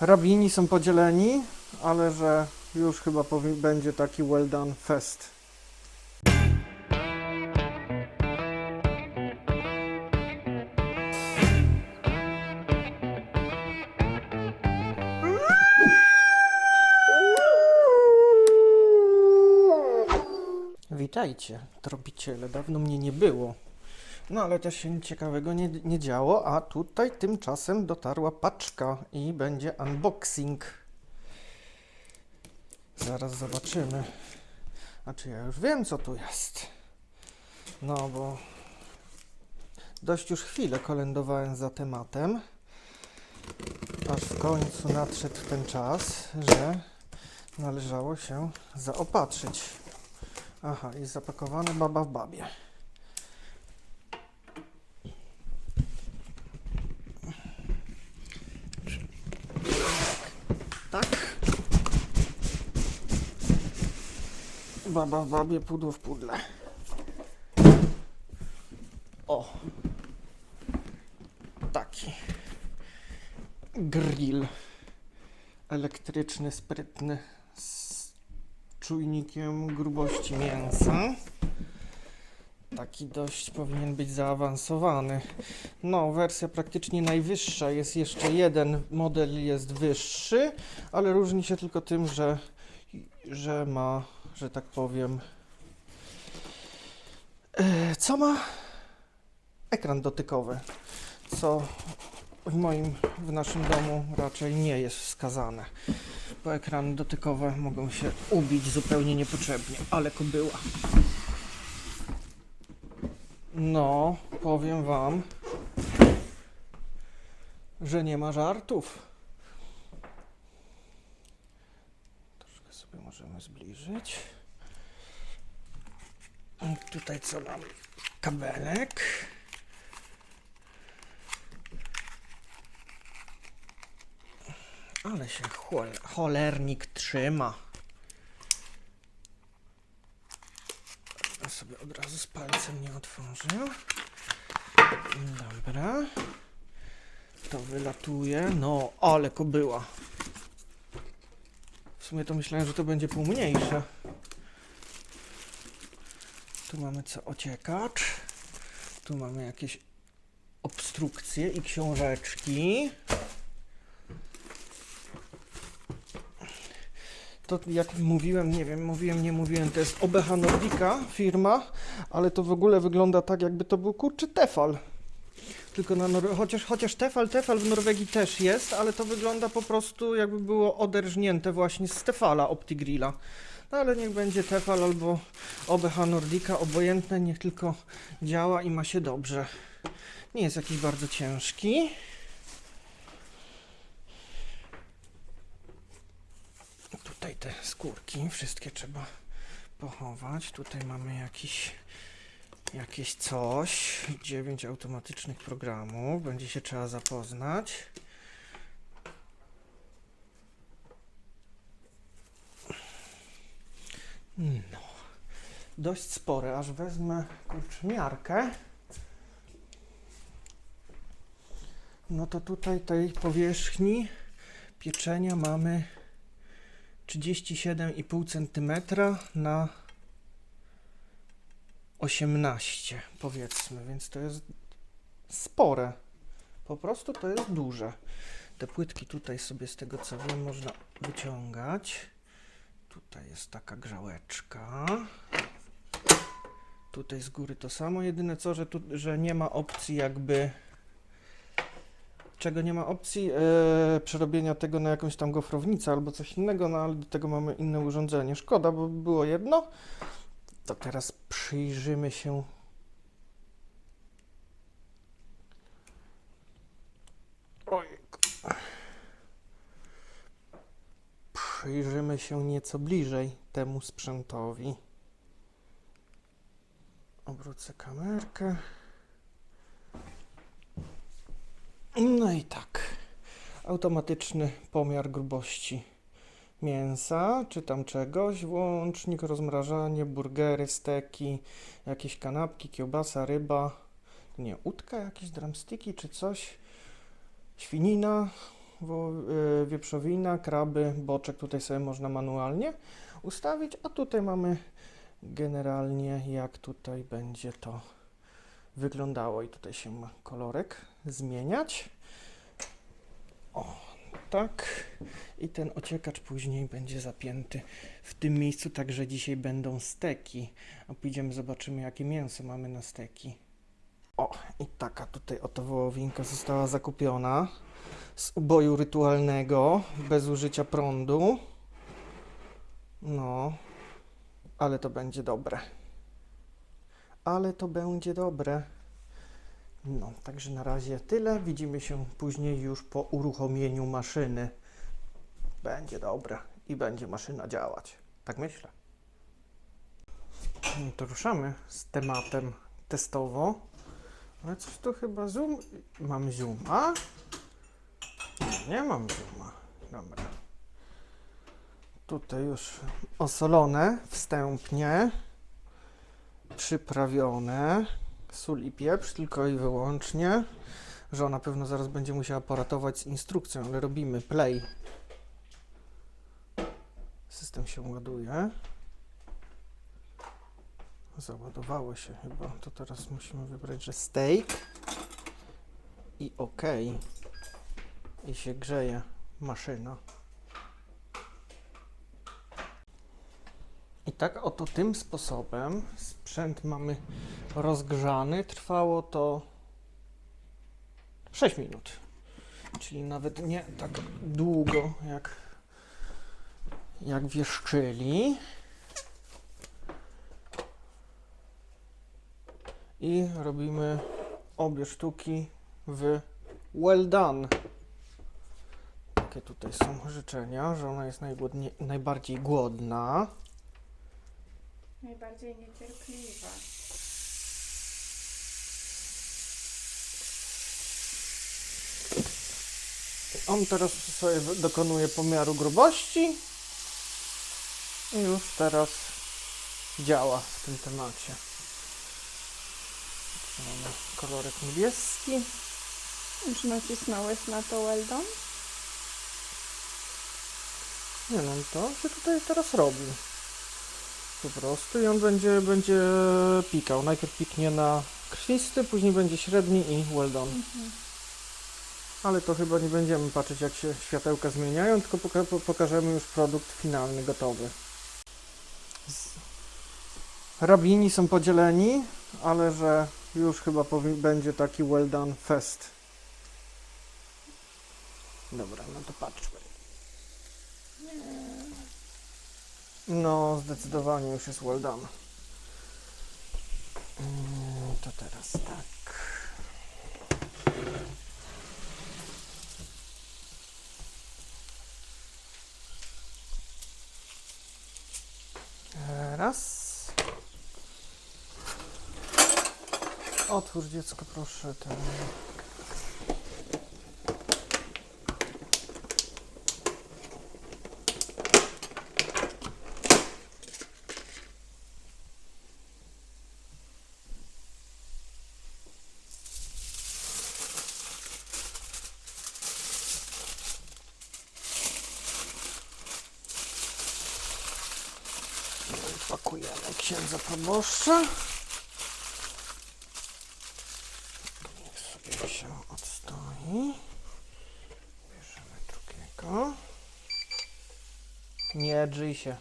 rabini są podzieleni, ale że już chyba będzie taki well done fest. Witajcie, tropiciele. Dawno mnie nie było. No ale też się ciekawego nie, nie działo, a tutaj tymczasem dotarła paczka i będzie unboxing. Zaraz zobaczymy. Znaczy ja już wiem co tu jest. No bo dość już chwilę kolędowałem za tematem. Aż w końcu nadszedł ten czas, że należało się zaopatrzyć. Aha, jest zapakowane baba w babie. Tak. Baba w babie, pudło w pudle. O. Taki. Grill. Elektryczny, sprytny. Z czujnikiem grubości mięsa. Taki dość powinien być zaawansowany. No, wersja praktycznie najwyższa. Jest jeszcze jeden model jest wyższy, ale różni się tylko tym, że, że ma, że tak powiem, e, co ma? Ekran dotykowy, co w moim, w naszym domu raczej nie jest wskazane, bo ekrany dotykowe mogą się ubić zupełnie niepotrzebnie, ale kobyła. No, powiem wam, że nie ma żartów. Troszkę sobie możemy zbliżyć. Tutaj co mam? Kabelek. Ale się chol cholernik trzyma. Sobie od razu z palcem nie otworzę. Dobra. To wylatuje. No, ale kobyła. W sumie to myślałem, że to będzie pół mniejsze. Tu mamy co? Ociekacz. Tu mamy jakieś obstrukcje i książeczki. To jak mówiłem, nie wiem, mówiłem, nie mówiłem, to jest OBH Nordica firma, ale to w ogóle wygląda tak, jakby to był kurczy Tefal. Tylko na Nor- chociaż, chociaż Tefal, Tefal w Norwegii też jest, ale to wygląda po prostu jakby było oderżnięte właśnie z Tefala OptiGrilla. No ale niech będzie Tefal albo OBH Nordica, obojętne, niech tylko działa i ma się dobrze. Nie jest jakiś bardzo ciężki. Tutaj te skórki wszystkie trzeba pochować. Tutaj mamy jakiś, jakieś coś. 9 automatycznych programów. Będzie się trzeba zapoznać. No. Dość spore, aż wezmę kurczę miarkę. No to tutaj tej powierzchni pieczenia mamy 37,5 cm na 18 powiedzmy, więc to jest spore. Po prostu to jest duże. Te płytki tutaj sobie z tego co wiem można wyciągać. Tutaj jest taka grzałeczka. Tutaj z góry to samo, jedyne co, że, tu, że nie ma opcji jakby czego nie ma opcji e, przerobienia tego na jakąś tam gofrownicę albo coś innego, no ale do tego mamy inne urządzenie. Szkoda, bo by było jedno. To teraz przyjrzymy się. Przyjrzymy się nieco bliżej temu sprzętowi. Obrócę kamerkę. No i tak. Automatyczny pomiar grubości mięsa, czy tam czegoś, włącznik, rozmrażanie, burgery, steki, jakieś kanapki, kiełbasa, ryba, nie, udka, jakieś drumsticki czy coś. świnina, y, wieprzowina, kraby, boczek tutaj sobie można manualnie ustawić, a tutaj mamy generalnie jak tutaj będzie to wyglądało i tutaj się ma kolorek zmieniać. O, tak. I ten ociekacz później będzie zapięty w tym miejscu, także dzisiaj będą steki. A pójdziemy, zobaczymy jakie mięso mamy na steki. O, i taka tutaj oto wołowinka została zakupiona z uboju rytualnego, bez użycia prądu. No, ale to będzie dobre. Ale to będzie dobre. No, także na razie tyle. Widzimy się później już po uruchomieniu maszyny. Będzie dobre i będzie maszyna działać. Tak myślę. No to ruszamy z tematem testowo. Ale coś tu chyba zoom. Mam zooma? Nie mam zooma. Dobra. Tutaj już osolone wstępnie, przyprawione, sól i pieprz tylko i wyłącznie. Żona pewno zaraz będzie musiała poratować z instrukcją, ale robimy play. System się ładuje. Załadowało się chyba. To teraz musimy wybrać, że steak i OK. I się grzeje maszyna. I tak oto tym sposobem sprzęt mamy rozgrzany. Trwało to 6 minut. Czyli nawet nie tak długo jak, jak wieszczyli. I robimy obie sztuki w well done. Takie tutaj są życzenia, że ona jest najbardziej głodna. Najbardziej niecierpliwa. On teraz sobie dokonuje pomiaru grubości i już teraz działa w tym temacie. Mamy kolorek niebieski. Już nacisnąłeś na to well done? Nie no, to się tutaj teraz robi. Po prostu i on będzie, będzie pikał. Najpierw piknie na krwisty, później będzie średni i well done. Ale to chyba nie będziemy patrzeć jak się światełka zmieniają, tylko poka po- pokażemy już produkt finalny, gotowy. Rabini są podzieleni, ale że już chyba będzie taki well done fest. Dobra, no to patrzmy. No, zdecydowanie już jest well done. Mm, To teraz tak. Raz. Otwórz dziecko, proszę. Ten. Pakujemy księdza proboszcza. Niech sobie się odstoi. Bierzemy drugiego. Nie drzyj się.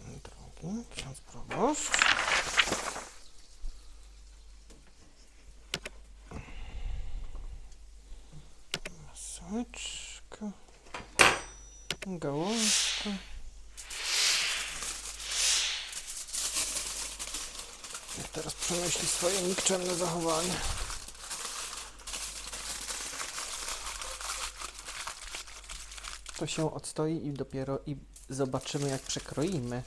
Drugi, ksiądz proboszcz. Maseczka. Gałązka. Teraz przemyśli swoje nikczemne zachowanie. To się odstoi i dopiero i zobaczymy jak przekroimy.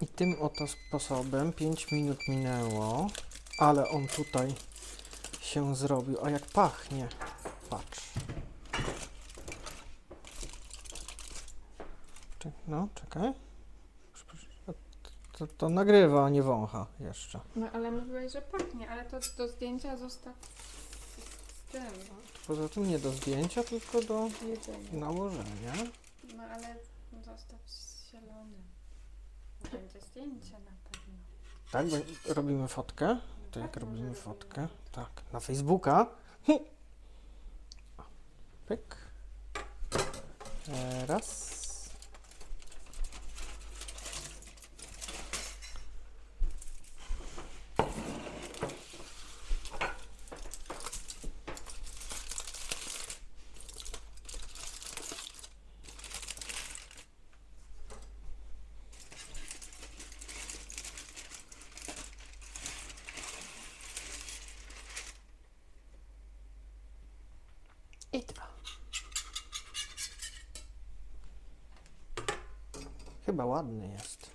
I tym oto sposobem 5 minut minęło, ale on tutaj się zrobił. A jak pachnie? Patrz. No, czekaj. To, to nagrywa, a nie wącha jeszcze. No ale mówiłeś, że pachnie, ale to do zdjęcia zostaw z tym, no, Poza tym nie do zdjęcia, tylko do nałożenia. No ale zostaw zielony. Będzie zdjęcie na pewno. Tak, bo robimy fotkę. To jak Tak, robimy fotkę? Tak, na Facebooka. Pyk. E, Raz. Chyba ładny jest.